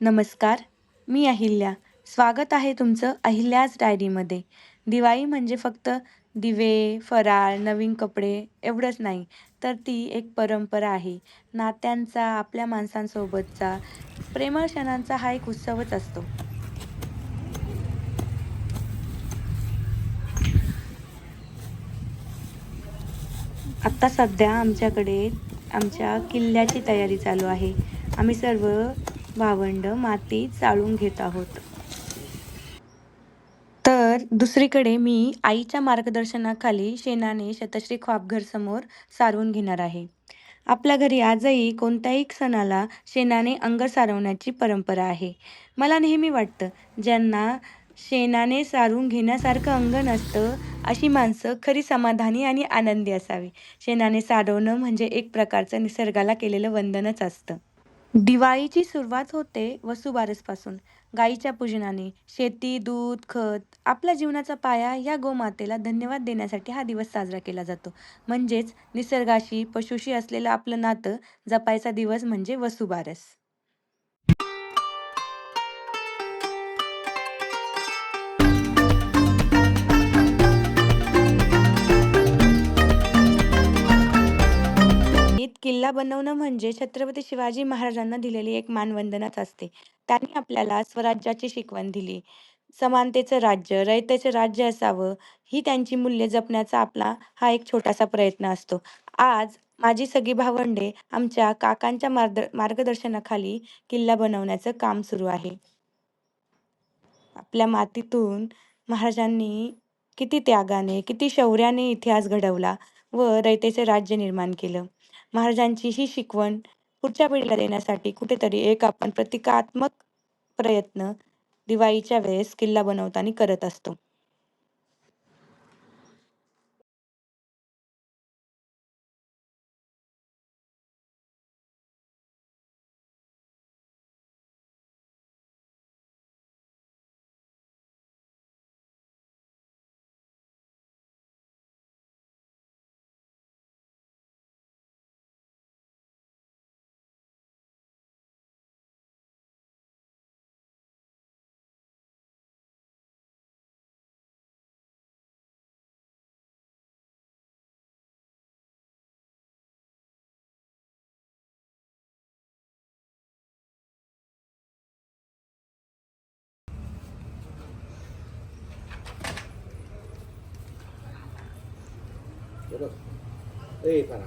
नमस्कार, मी अहिल्या. स्वागत आहे तुमचं अहिल्याज डायरीमध्ये. दिवाळी म्हणजे फक्त दिवे, फराळ, नवीन कपडे एवढंच नाही, तर ती एक परंपरा आहे. नात्यांचा, आपल्या माणसांसोबतचा, प्रेमळ क्षणांचा हा एक उत्सवच असतो. आत्ता सध्या आमच्याकडे आमच्या किल्ल्याची तयारी चालू आहे. आम्ही सर्व भावंड माती चाळून घेत आहोत. तर दुसरीकडे मी आईच्या मार्गदर्शनाखाली शेणाने शतश्री ख्वाबघर समोर सारवून घेणार आहे. आपल्या घरी आजही कोणत्याही सणाला शेणाने अंग सारवण्याची परंपरा आहे. मला नेहमी वाटतं, ज्यांना शेणाने सारवून घेण्यासारखं अंग नसतं, अशी माणसं खरी समाधानी आणि आनंदी असावी. शेणाने सारवणं म्हणजे एक प्रकारचं निसर्गाला केलेलं वंदनच असतं. दिवाळीची सुरुवात होते वसुबारसपासून. गाईच्या पूजनाने. शेती, दूध, खत आपल्या जीवनाचा पाया या गोमातेला धन्यवाद देण्यासाठी हा दिवस साजरा केला जातो. म्हणजेच निसर्गाशी, पशुशी असलेलं आपलं नातं जपायचा दिवस म्हणजे वसुबारस. किल्ला बनवणं म्हणजे छत्रपती शिवाजी महाराजांना दिलेली एक मानवंदनाच असते. त्यांनी आपल्याला स्वराज्याची शिकवण दिली. समानतेचं राज्य, रयतेचं राज्य असावं, ही त्यांची मूल्ये जपण्याचा आपला हा एक छोटासा प्रयत्न असतो. आज माझी सगळी भावंडे आमच्या काकांच्या मार्द मार्गदर्शनाखाली किल्ला बनवण्याचं काम सुरू आहे. आपल्या मातीतून महाराजांनी किती त्यागाने, किती शौर्याने इतिहास घडवला व रयतेचे राज्य निर्माण केलं. महाराजांची ही शिकवण पुढच्या पिढीला देण्यासाठी कुठेतरी एक आपण प्रतिकात्मक प्रयत्न दिवाळीच्या वेळेस किल्ला बनवताना करत असतो. Terus. Eh, para.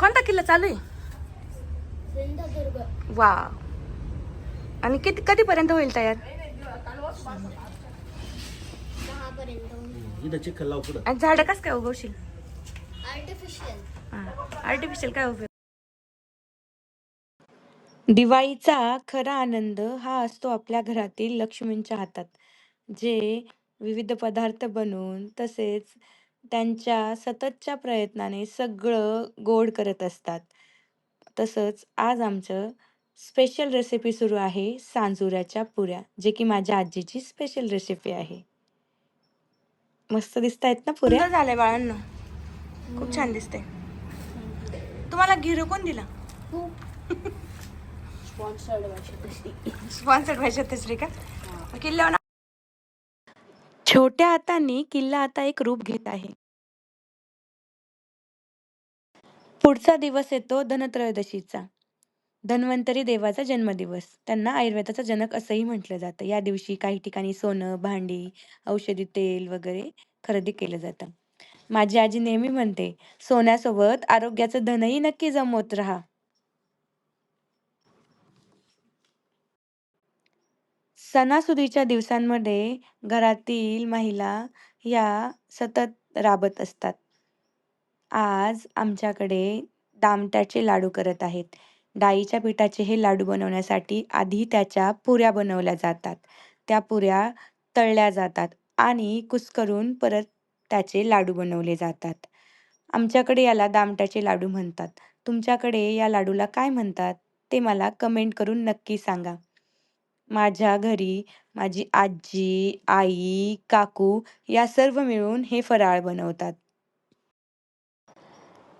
कोणता किल्ला चालू आहे? सिंधुदुर्ग वा आणि किती कधीपर्यंत होईल तयार दहा पर्यंत इथं चिखल लाव पुढं आणि झाडं कस काय उगवशील आर्टिफिशियल आर्टिफिशियल काय उपयोग? दिवाळीचा खरा आनंद हा असतो आपल्या घरातील लक्ष्मींच्या हातात. जे विविध पदार्थ बनवून तसेच त्यांच्या सततच्या प्रयत्नाने सगळं गोड करत असतात. तसंच आज आमचं स्पेशल रेसिपी सुरू आहे सांजुऱ्याच्या पुऱ्या जे की माझ्या आजीची स्पेशल रेसिपी आहे. मस्त दिसत आहेत ना पुऱ्या? झालंय बाळांना. खूप छान दिसते तुम्हाला गिरो कोण दिला? स्पॉन्सर्ड का? किल्ल्यावर छोट्या हातांनी किल्ला आता एक रूप घेत आहे. पुढचा दिवस येतो धनत्रयोदशीचा. धन्वंतरी देवाचा जन्मदिवस. त्यांना आयुर्वेदाचा जनक असंही म्हटलं जातं. या दिवशी काही ठिकाणी सोनं भांडी औषधी तेल वगैरे खरेदी केलं जातं. माझी आजी नेहमी म्हणते सोन्यासोबत आरोग्याचं धनही नक्की जमवत राहा. सणासुदीच्या दिवसांमध्ये घरातील महिला या सतत राबत असतात. आज आमच्याकडे दामट्याचे लाडू करत आहेत. डाळीच्या पिठाचे हे लाडू बनवण्यासाठी आधी त्याच्या पुऱ्या बनवल्या जातात. त्या पुऱ्या तळल्या जातात आणि कुस्करून परत त्याचे लाडू बनवले जातात आमच्याकडे याला दामट्याचे लाडू म्हणतात तुमच्याकडे या लाडूला काय म्हणतात ते मला कमेंट करून नक्की सांगा माझ्या घरी माझी आजी, आई, काकू या सर्व मिळून हे फराळ बनवतात.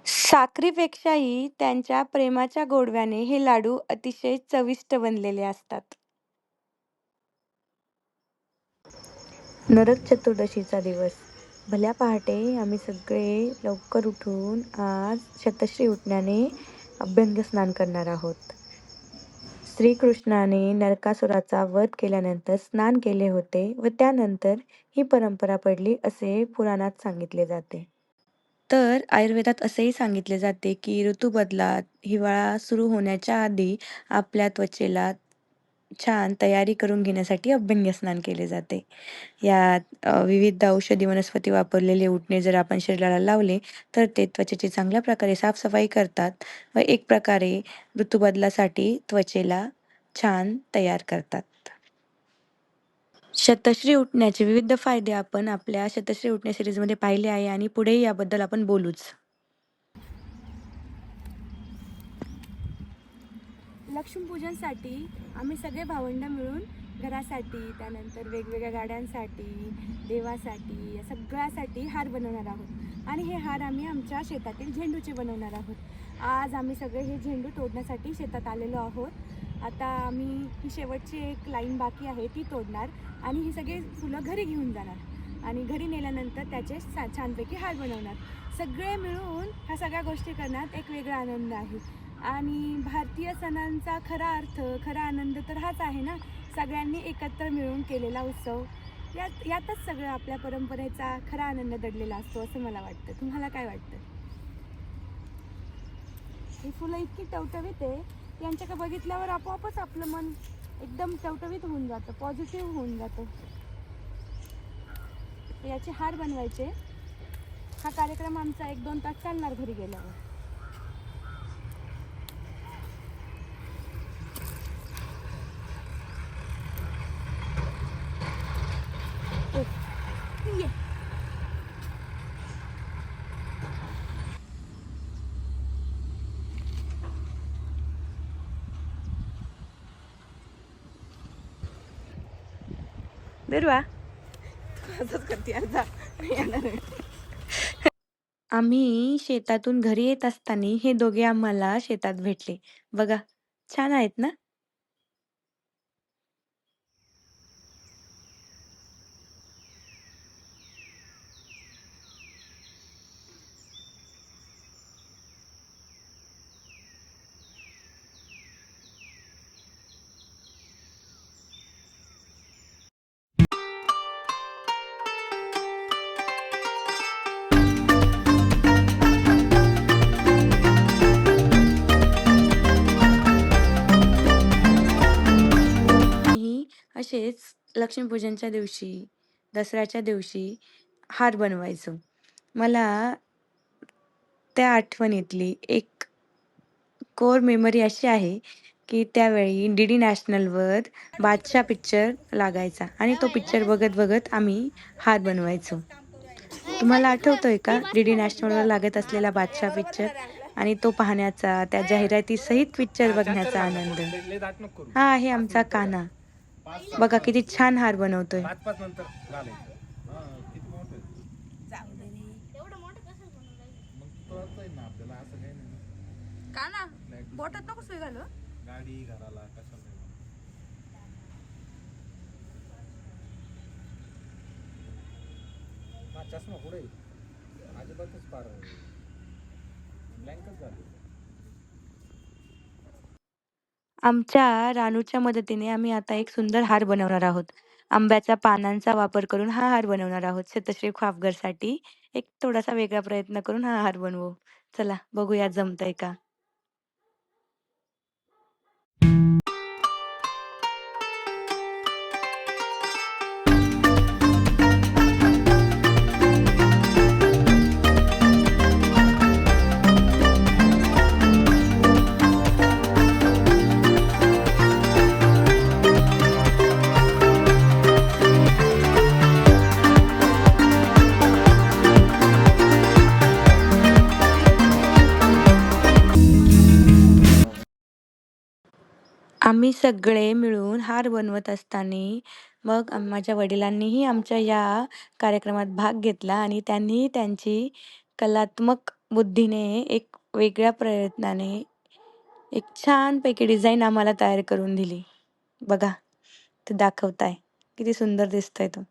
साखरेपेक्षाही त्यांच्या प्रेमाच्या गोडव्याने हे लाडू अतिशय चविष्ट बनलेले असतात. नरक चतुर्दशीचा दिवस. भल्या पहाटे आम्ही सगळे लवकर उठून आज शतश्री उठण्याने अभ्यंग स्नान करणार आहोत. श्रीकृष्णाने नरकासुराचा वध केल्यानंतर स्नान केले होते व त्यानंतर ही परंपरा पडली असे पुराणात सांगितले जाते. तर आयुर्वेदात असेही सांगितले जाते की ऋतुबदलात हिवाळा सुरू होण्याच्या आधी आपल्या त्वचेला छान तयारी करून घेण्यासाठी अभ्यंग स्नान केले जाते. यात अ, विविध औषधी वनस्पती वापरलेले उटणे जर आपण शरीराला लावले तर ते त्वचेची चांगल्या प्रकारे साफसफाई करतात व एक प्रकारे ऋतूबदलासाठी त्वचेला छान तयार करतात. शतश्री उटण्याचे विविध फायदे आपण आपल्या शतश्री उटणे सिरीजमध्ये पाहिले आहे आणि पुढेही याबद्दल आपण बोलूच. लक्ष्मीपूजनसाठी आम्ही सगळे भावंड मिळून घरासाठी त्यानंतर वेगवेगळ्या गाड्यांसाठी देवासाठी या सगळ्यासाठी हार बनवणार आहोत. आणि हे हार आम्ही आमच्या शेतातील झेंडूचे बनवणार आहोत. आज आम्ही सगळे हे झेंडू तोडण्यासाठी शेतात आलेलो आहोत. आता आम्ही ही शेवटची एक लाईन बाकी आहे ती तोडणार आणि ही सगळे फुलं घरी घेऊन जाणार. आणि घरी नेल्यानंतर त्याचे छानपैकी हार बनवणार. सगळे मिळून ह्या सगळ्या गोष्टी करण्यात एक वेगळा आनंद आहे. आणि भारतीय सणांचा खरा अर्थ खरा आनंद तर हाच आहे ना? सगळ्यांनी एकत्र मिळून केलेला उत्सव. यात यातच सगळं आपल्या परंपरेचा खरा आनंद दडलेला असतो असं मला वाटतं. तुम्हाला काय वाटतं? ही फुलं इतकी टवटवीत आहे. यांच्याकडे बघितल्यावर आपोआपच आपलं मन एकदम टवटवीत होऊन जातं पॉझिटिव्ह होऊन जातं. याचे हार बनवायचे. हा कार्यक्रम आमचा एक दोन तास चालणार घरी गेल्यावर ये. दुर्वा आम्ही शेतातून घरी येत असताना हे दोघे आम्हाला शेतात भेटले. बघा छान आहेत ना? असेच लक्ष्मीपूजनच्या दिवशी दसऱ्याच्या दिवशी हार बनवायचो. मला त्या आठवणीतली एक कोर मेमरी अशी आहे की त्यावेळी डी डी नॅशनलवर बादशाह पिक्चर लागायचा आणि तो पिक्चर बघत बघत आम्ही हार बनवायचो. तुम्हाला आठवतोय का? डी डी नॅशनलवर लागत असलेला बादशाह पिक्चर आणि तो पाहण्याचा त्या जाहिरातीसहित पिक्चर बघण्याचा आनंद. हा आहे आमचा काना. बघा किती छान हार बनवतोय. पाच पाच नंतर घालायचं हा, किती मोठं एवढं मोठं कसं बनवलं मग कळत आहे ना आपल्याला असं काही नाही. का ना? बोटात नको सुई घालू गाडी घराला कशाला. हा चष्मा पुढे. अजिबातच पार ब्लँकच झाली. आमच्या रानूच्या मदतीने आम्ही आता एक सुंदर हार बनवणार आहोत. आंब्याच्या पानांचा वापर करून हा हार बनवणार आहोत. शतश्री साठी एक थोडासा वेगळा प्रयत्न करून हा हार बनवू. चला बघूया जमतंय का? आम्ही सगळे मिळून हार बनवत असताना मग आम माझ्या वडिलांनीही आमच्या या कार्यक्रमात भाग घेतला आणि त्यांनीही त्यांची कलात्मक बुद्धीने एक वेगळ्या प्रयत्नाने एक छानपैकी डिझाईन आम्हाला तयार करून दिली. बघा, ते दाखवताय किती सुंदर दिसतोय तो.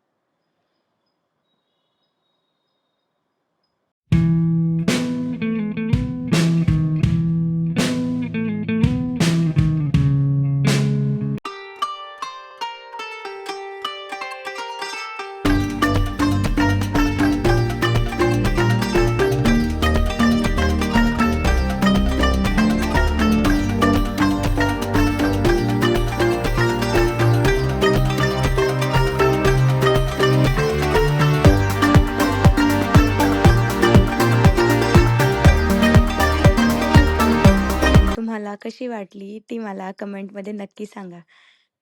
कशी वाटली ती मला कमेंटमध्ये नक्की सांगा.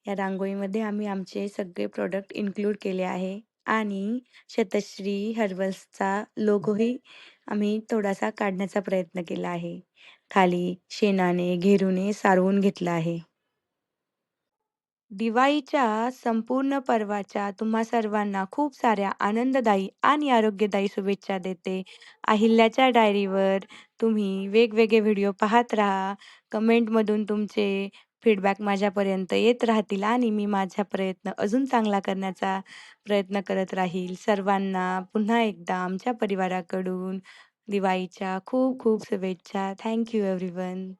या रांगोळीमध्ये आम्ही आमचे सगळे प्रॉडक्ट इन्क्लूड केले आहे आणि शतश्री हर्बल्सचा लोगोही आम्ही थोडासा काढण्याचा प्रयत्न केला आहे. खाली शेणाने, घेरूने सारवून घेतलं आहे. दिवाळीच्या संपूर्ण पर्वाच्या तुम्हा सर्वांना खूप साऱ्या आनंददायी आणि आरोग्यदायी शुभेच्छा देते. अहिल्याच्या डायरीवर तुम्ही वेगवेगळे व्हिडिओ पाहत राहा. कमेंटमधून तुमचे फीडबॅक माझ्यापर्यंत येत राहतील आणि मी माझा प्रयत्न अजून चांगला करण्याचा प्रयत्न करत राहील. सर्वांना पुन्हा एकदा आमच्या परिवाराकडून दिवाळीच्या खूप खूप शुभेच्छा. Thank you everyone.